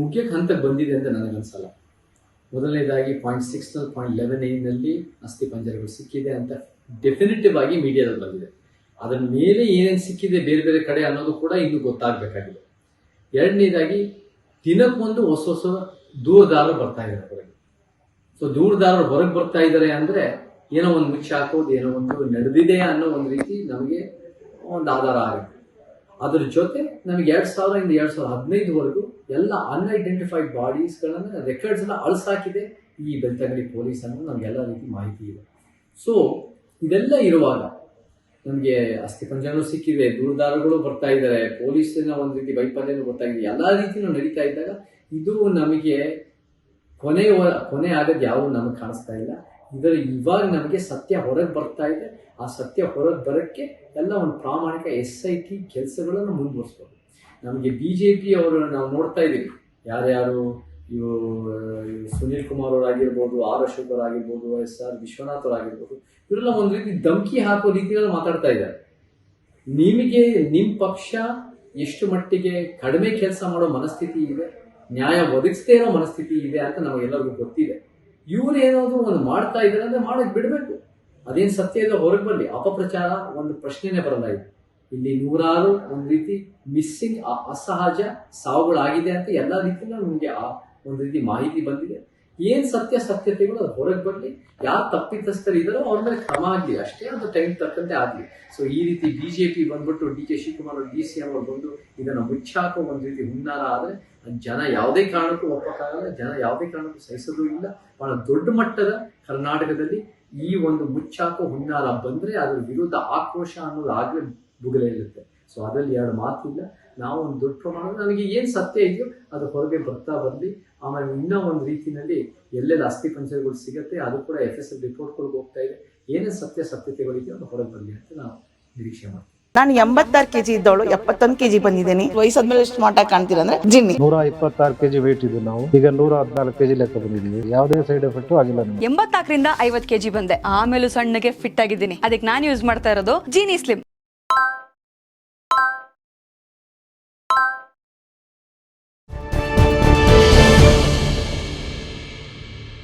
ಮುಖ್ಯಕ್ಕೆ ಹಂತಕ್ಕೆ ಬಂದಿದೆ ಅಂತ ನನಗನ್ಸಲ್ಲ. ಮೊದಲನೇದಾಗಿ ಪಾಯಿಂಟ್ ಸಿಕ್ಸ್ ಪಾಯಿಂಟ್ ಲೆವೆನ್ ಏನಲ್ಲಿ ಅಸ್ಥಿ ಪಂಜರಗಳು ಸಿಕ್ಕಿದೆ ಅಂತ ಡೆಫಿನೆಟಿವ್ ಆಗಿ ಮೀಡಿಯಾದಲ್ಲಿ ಬಂದಿದೆ. ಅದರ ಮೇಲೆ ಏನೇನು ಸಿಕ್ಕಿದೆ ಬೇರೆ ಬೇರೆ ಕಡೆ ಅನ್ನೋದು ಕೂಡ ಇನ್ನೂ ಗೊತ್ತಾಗಬೇಕಾಗಿದೆ. ಎರಡನೇದಾಗಿ ದಿನಕ್ಕೊಂದು ಹೊಸ ಹೊಸ ದೂರದಾರರು ಬರ್ತಾ ಇದ್ದಾರೆ ಸೊ ದೂರದಾರರು ಹೊರಗೆ ಬರ್ತಾ ಇದ್ದಾರೆ ಅಂದ್ರೆ ಏನೋ ಒಂದು ಮುಚ್ಚ ಹಾಕೋದು, ಏನೋ ಒಂದು ನಡೆದಿದೆ ಅನ್ನೋ ಒಂದು ರೀತಿ ನಮಗೆ ಒಂದು ಆಧಾರ ಆಗುತ್ತೆ. ಅದ್ರ ಜೊತೆ ನಮಗೆ ಎರಡ್ ಸಾವಿರದಿಂದ ಎರಡ್ ಸಾವಿರದ ಹದಿನೈದವರೆಗೂ ಎಲ್ಲ ಅನ್ಐಡೆಂಟಿಫೈಡ್ ಬಾಡೀಸ್ಗಳನ್ನ ರೆಕಾರ್ಡ್ಸ್ ಎಲ್ಲ ಅಳಸಾಕಿದೆ. ಈ ಬೆಳ್ತಂಗಡಿ ಪೊಲೀಸ್ ಅನ್ನೋ ನಮಗೆಲ್ಲ ರೀತಿ ಮಾಹಿತಿ ಇದೆ. ಸೊ ಇದೆಲ್ಲ ಇರುವಾಗ ನಮಗೆ ಅಸ್ಥಿಪಂಜರಗಳು ಸಿಕ್ಕಿದೆ ದೂರದಾರಗಳು ಬರ್ತಾ ಇದ್ದಾರೆ ಪೊಲೀಸಿನ ಒಂದು ರೀತಿ ವೈಫಲ್ಯನೂ ಗೊತ್ತಾಗಿದೆ ಎಲ್ಲ ರೀತಿಯೂ ನಡೀತಾ ಇದ್ದಾಗ ಇದು ನಮಗೆ ಕೊನೆ ಕೊನೆ ಆಗೋದು ಯಾವುದು ನಮಗೆ ಕಾಣಿಸ್ತಾ ಇಲ್ಲ. ಇದರ ಇವಾಗ ನಮಗೆ ಸತ್ಯ ಹೊರಗೆ ಬರ್ತಾ ಇದೆ. ಆ ಸತ್ಯ ಹೊರಗೆ ಬರೋಕ್ಕೆ ಎಲ್ಲ ಒಂದು ಪ್ರಾಮಾಣಿಕ ಎಸ್ ಐ ಟಿ ಕೆಲಸಗಳನ್ನು ಮುಂದುವರಿಸ್ಬೋದು. ನಮಗೆ ಬಿ ಜೆ ಪಿ ಅವರು ನಾವು ನೋಡ್ತಾ ಇದ್ದೀವಿ. ಯಾರ್ಯಾರು ಇವು ಸುನೀಲ್ ಕುಮಾರ್ ಅವರಾಗಿರ್ಬೋದು ಆರ್ ಅಶೋಕ್ ಅವರಾಗಿರ್ಬೋದು ಎಸ್ ಆರ್ ವಿಶ್ವನಾಥ್ ಅವರಾಗಿರ್ಬೋದು ಇವರೆಲ್ಲ ಒಂದು ರೀತಿ ಧಮಕಿ ಹಾಕೋ ರೀತಿಯಲ್ಲಿ ಮಾತಾಡ್ತಾ ಇದ್ದಾರೆ. ನಿಮಗೆ ನಿಮ್ಮ ಪಕ್ಷ ಎಷ್ಟು ಮಟ್ಟಿಗೆ ಕಡಿಮೆ ಕೆಲಸ ಮಾಡೋ ಮನಸ್ಥಿತಿ ಇದೆ, ನ್ಯಾಯ ಒದಗಿಸದೇ ಇರೋ ಮನಸ್ಥಿತಿ ಇದೆ ಅಂತ ನಮಗೆಲ್ಲರಿಗೂ ಗೊತ್ತಿದೆ. ಇವ್ರು ಏನಾದರೂ ಒಂದು ಮಾಡ್ತಾ ಇದ್ದಾರೆ ಅಂದ್ರೆ ಮಾಡಕ್ ಬಿಡಬೇಕು. ಅದೇನು ಸತ್ಯ ಇದೆ ಹೊರಗೆ ಬರಲಿ ಅಪಪ್ರಚಾರ ಒಂದು ಪ್ರಶ್ನೆನೇ ಬರಲ್ಲ ಇದು. ಇಲ್ಲಿ ನೂರಾರು ಒಂದು ರೀತಿ ಮಿಸ್ಸಿಂಗ್ ಅಸಹಜ ಸಾವುಗಳಾಗಿದೆ ಅಂತ ಎಲ್ಲ ರೀತಿಯಲ್ಲೂ ನಮಗೆ ಆ ಒಂದು ರೀತಿ ಮಾಹಿತಿ ಬಂದಿದೆ. ಏನ್ ಸತ್ಯ ಸತ್ಯತೆಗಳು ಅದು ಹೊರಗೆ ಬರಲಿ? ಯಾರು ತಪ್ಪಿತಸ್ಥರು ಇದರೋ ಅವ್ರ ಮೇಲೆ ಕ್ರಮ ಆಗಲಿ. ಅಷ್ಟೇ ಅದು ಟೈಮ್ ತಕ್ಕಂತೆ ಆಗಲಿ. ಸೊ ಈ ರೀತಿ ಬಿಜೆಪಿ ಬಂದ್ಬಿಟ್ಟು D K Shivakumar D C M ಅವರು ಬಂದು ಇದನ್ನ ಮುಚ್ಚಾಕೋ ಒಂದು ರೀತಿ ಹುನ್ನಾರ ಆದ್ರೆ ಜನ ಯಾವುದೇ ಕಾರಣಕ್ಕೂ ಒಪ್ಪಕ್ಕಾಗಲ್ಲ, ಜನ ಯಾವುದೇ ಕಾರಣಕ್ಕೂ ಸಹಿಸೋದು ಇಲ್ಲ. ಬಹಳ ದೊಡ್ಡ ಮಟ್ಟದ ಕರ್ನಾಟಕದಲ್ಲಿ ಈ ಒಂದು ಮುಚ್ಚಾಕೋ ಹುನ್ನಾರ ಬಂದ್ರೆ ಅದ್ರ ವಿರುದ್ಧ ಆಕ್ರೋಶ ಅನ್ನೋದು ಆಗ್ಲೇ ಇರುತ್ತೆ. ಸೊ ಅದರಲ್ಲಿ ಎರಡು ಮಾತಿಲ್ಲ. ನಾವು ಒಂದು ದೊಡ್ಡ ಪ್ರಮಾಣ ನನಗೆ ಏನು ಸತ್ಯ ಇದೆಯೋ ಅದು ಹೊರಗೆ ಬರ್ತಾ ಬರಲಿ. ಆಮೇಲೆ ಇನ್ನೂ ಒಂದು ರೀತಿಯಲ್ಲಿ ಎಲ್ಲೆಲ್ಲಿ ಅಸ್ಥಿ ಪಂಜರಗಳು ಸಿಗುತ್ತೆ ಅದು ಕೂಡ ಎಫ್ ಎಸ್ ಎಲ್ ರಿಪೋರ್ಟ್ಗಳಿಗೆ ಹೋಗ್ತಾ ಇದೆ. ಏನೇ ಸತ್ಯ ಸತ್ಯತೆಗಳಿದೆಯೋ ಅದು ಹೊರಗೆ ಬರಲಿ ಅಂತ ನಾವು ನಿರೀಕ್ಷೆ ಮಾಡ್ತೀವಿ. ನಾನು ಎಂಬತ್ತಾರು ಕೆಜಿ ಇದ್ದವಳು ಎಪ್ಪತ್ತೊಂದು ಕೆಜಿ ಬಂದಿದ್ದೀನಿ. ವಯಸ್ಸಾದ್ಮೇಲೆ ಎಷ್ಟು ಮಾಟ ಕಾಣ್ತೀರ ಅಂದ್ರೆ ಜಿನ್ನಿ. ನೂರ ಇಪ್ಪತ್ತಾರು ಕೆಜಿ ವೇಟ್ ಇದ್ದು ನಾವು. ಈಗ ನೂರ ಹದಿನಾಲ್ಕು ಕೆಜಿ ಲೆಕ್ಕ ಬಂದಿದ್ದೀವಿ. ಯಾವುದೇ ಸೈಡ್ ಎಫೆಕ್ಟ್ ಆಗಿಲ್ಲ ಎಂಬತ್ನಾಲ್ಕರಿಂದ ಐವತ್ ಕೆಜಿ ಬಂದೆ. ಆಮೇಲೆ ಸಣ್ಣಗೆ ಫಿಟ್ ಆಗಿದ್ದೀನಿ. ಅದಕ್ಕೆ ನಾನು ಯೂಸ್ ಮಾಡ್ತಾ ಇರೋದು ಜೀನಿ ಸ್ಲಿಮ್